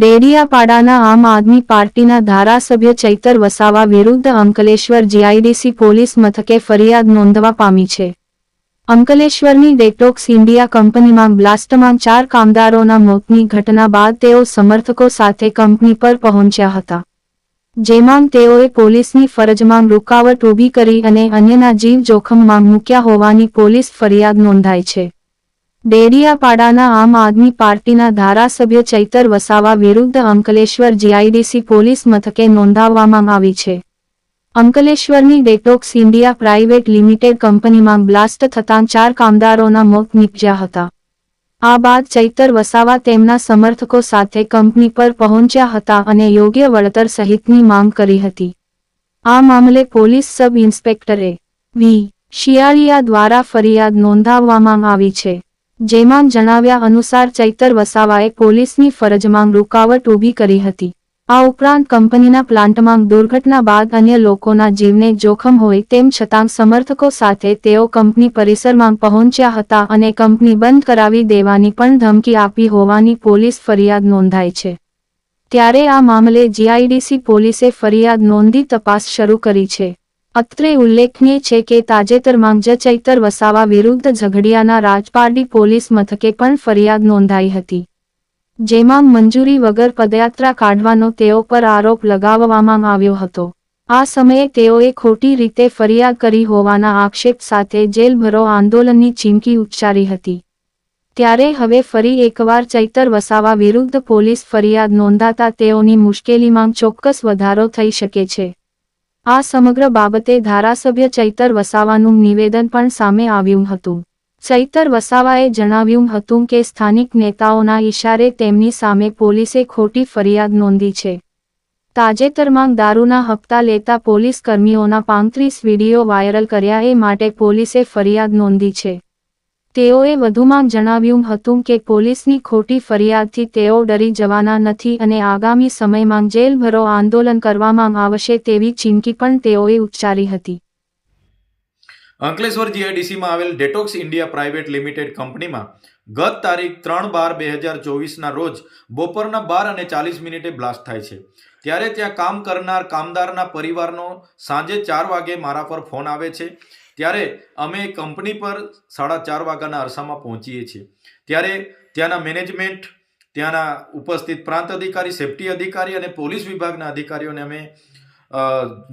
ડેડિયાપાડાના આમ આદમી પાર્ટીના ધારાસભ્ય ચૈતર વસાવા વિરુદ્ધ અંકલેશ્વર જીઆઈડીસી પોલીસ મથકે ફરિયાદ નોંધવા પામી છે. અંકલેશ્વરની ડેટોક્સ ઇન્ડિયા કંપનીમાં બ્લાસ્ટમાં ચાર કામદારોના મોતની ઘટના બાદ તેઓ સમર્થકો સાથે કંપની પર પહોંચ્યા હતા. જેમાં તેઓએ પોલીસની ફરજમાં રૂકાવટ ઊભી કરી અને અન્યના જીવ જોખમમાં મૂક્યા હોવાની પોલીસ ફરિયાદ નોંધાઈ છે. ડેડિયાપાડાના આમ આદમી પાર્ટીના ધારાસભ્ય ચૈતર વસાવા વિરુદ્ધ અંકલેશ્વર જીઆઈડીસી પોલીસ મથકે નોંધાવવામાં આવી છે. અંકલેશ્વરની ડેટોક્સ ઇન્ડિયા પ્રાઇવેટ લિમિટેડ કંપનીમાં બ્લાસ્ટ થતાં ચાર કામદારોના મોત નીપજ્યા હતા. આ બાદ ચૈતર વસાવા તેમના સમર્થકો સાથે કંપની પર પહોંચ્યા હતા અને યોગ્ય વળતર સહિતની માંગ કરી હતી. આ મામલે પોલીસ સબ ઇન્સ્પેક્ટરે વી શિયાળિયા દ્વારા ફરિયાદ નોંધાવવામાં આવી છે. જેમાં જણાવ્યા અનુસાર ચૈતર વસાવાએ પોલીસની ફરજમાં રૂકાવટ ઊભી કરી હતી. આ ઉપરાંત કંપનીના પ્લાન્ટમાં દુર્ઘટના બાદ અન્ય લોકોના જીવને જોખમ હોય તેમ છતાં સમર્થકો સાથે તેઓ કંપની પરિસરમાં પહોંચ્યા હતા અને કંપની બંધ કરાવી દેવાની પણ ધમકી આપી હોવાની પોલીસ ફરિયાદ નોંધાઈ છે. ત્યારે આ મામલે જીઆઈડીસી પોલીસે ફરિયાદ નોંધી તપાસ શરૂ કરી છે. અત્રે ઉલ્લેખનીય છે કે તાજેતરમાં જ ચૈતર વસાવા વિરુદ્ધ ઝઘડિયાના રાજપારડી પોલીસ મથકે પણ ફરિયાદ નોંધાઈ હતી. જેમાં મંજૂરી વગર પદયાત્રા કાઢવાનો તેઓ પર આરોપ લગાવવામાં આવ્યો હતો. આ સમયે તેઓએ ખોટી રીતે ફરિયાદ કરી હોવાના આક્ષેપ સાથે જેલભરો આંદોલનની ચીમકી ઉચ્ચારી હતી. ત્યારે હવે ફરી એકવાર ચૈતર વસાવા વિરુદ્ધ પોલીસ ફરિયાદ નોંધાતા તેઓની મુશ્કેલીમાં ચોક્કસ વધારો થઈ શકે છે. આ સમગ્ર બાબતે ધારાસભ્ય ચૈતર વસાવાનું નિવેદન પણ સામે આવ્યું હતું. ચૈતર વસાવાએ જણાવ્યું હતું કે સ્થાનિક નેતાઓના ઇશારે તેમની સામે પોલીસે ખોટી ફરિયાદ નોંધી છે. તાજેતરમાં દારૂના હપ્તા લેતા પોલીસ કર્મીઓના પાંત્રીસ વીડિયો વાયરલ કર્યા એ માટે પોલીસે ફરિયાદ નોંધી છે. તેઓએ વધુમાં જણાવ્યું હતું કે પોલીસની ખોટી ફરિયાદથી તેઓ ડરી જવાના નથી અને આગામી સમયમાં જેલભરો આંદોલન કરવામાં આવશે તેવી ચીમકી પણ તેઓએ ઉચ્ચારી હતી. અંકલેશ્વર જીઆઈડીસીમાં આવેલ ડેટોક્સ ઇન્ડિયા પ્રાઇવેટ લિમિટેડ કંપનીમાં ગત તારીખ ત્રણ બાર બે હજાર ચોવીસના રોજ બપોરના બાર અને ચાલીસ મિનિટે બ્લાસ્ટ થાય છે. ત્યારે ત્યાં કામ કરનાર કામદારના પરિવારનો સાંજે ચાર વાગે મારા પર ફોન આવે છે. ત્યારે અમે કંપની પર સાડા ચાર વાગ્યાના અરસામાં પહોંચીએ છીએ. ત્યારે ત્યાંના મેનેજમેન્ટ, ત્યાંના ઉપસ્થિત પ્રાંત અધિકારી, સેફટી અધિકારી અને પોલીસ વિભાગના અધિકારીઓને અમે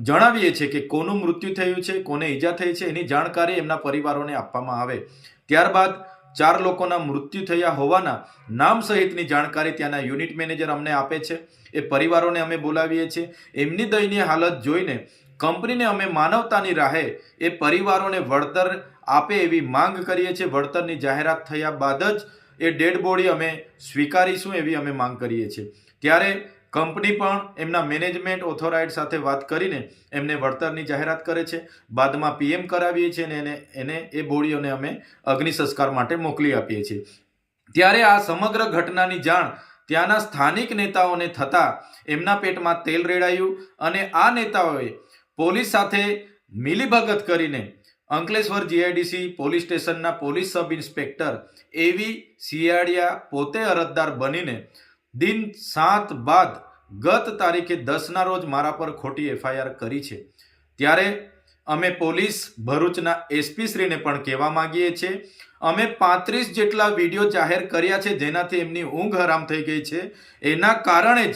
જણાવીએ છીએ કે કોનું મૃત્યુ થયું છે, કોને ઈજા થઈ છે, એની જાણકારી એમના પરિવારોને આપવામાં આવે. ત્યારબાદ ચાર લોકોના મૃત્યુ થયા હોવાના નામ સહિતની જાણકારી ત્યાંના યુનિટ મેનેજર અમને આપે છે. એ પરિવારોને અમે બોલાવીએ છીએ. એમની દયનીય હાલત જોઈને કંપનીને અમે માનવતાની રાહે એ પરિવારોને વળતર આપે એવી માંગ કરીએ છીએ. વળતરની જાહેરાત થયા બાદ જ એ ડેડ બોડી અમે સ્વીકારીશું એવી અમે માંગ કરીએ છીએ. ત્યારે કંપની પણ એમના મેનેજમેન્ટ ઓથોરાઇડ સાથે વાત કરીને એમને વળતરની જાહેરાત કરે છે. બાદમાં પીએમ કરાવીએ છીએ અને એને એને એ બોડીઓને અમે અગ્નિ સંસ્કાર માટે મોકલી આપીએ છીએ. ત્યારે આ સમગ્ર ઘટનાની જાણ ત્યાંના સ્થાનિક નેતાઓને થતાં એમના પેટમાં તેલ રેડાયું અને આ નેતાઓએ પોલીસ સાથે મિલીભગત કરીને અંકલેશ્વર જીઆઈડીસી પોલીસ સ્ટેશનના police sub inspector A V Siyadiya પોતે અરજદાર બનીને દિન સાત બાદ ગત તારીખે દસના રોજ મારા પર ખોટી એફઆઈઆર કરી છે. ત્યારે અમે પોલીસ ભરૂચના એસપી શ્રીને પણ કહેવા માંગીએ છીએ, અમે પાંત્રીસ જેટલા વીડિયો જાહેર કર્યા છે જેનાથી એમની ઊંઘ હરામ થઈ ગઈ છે. એના કારણે જ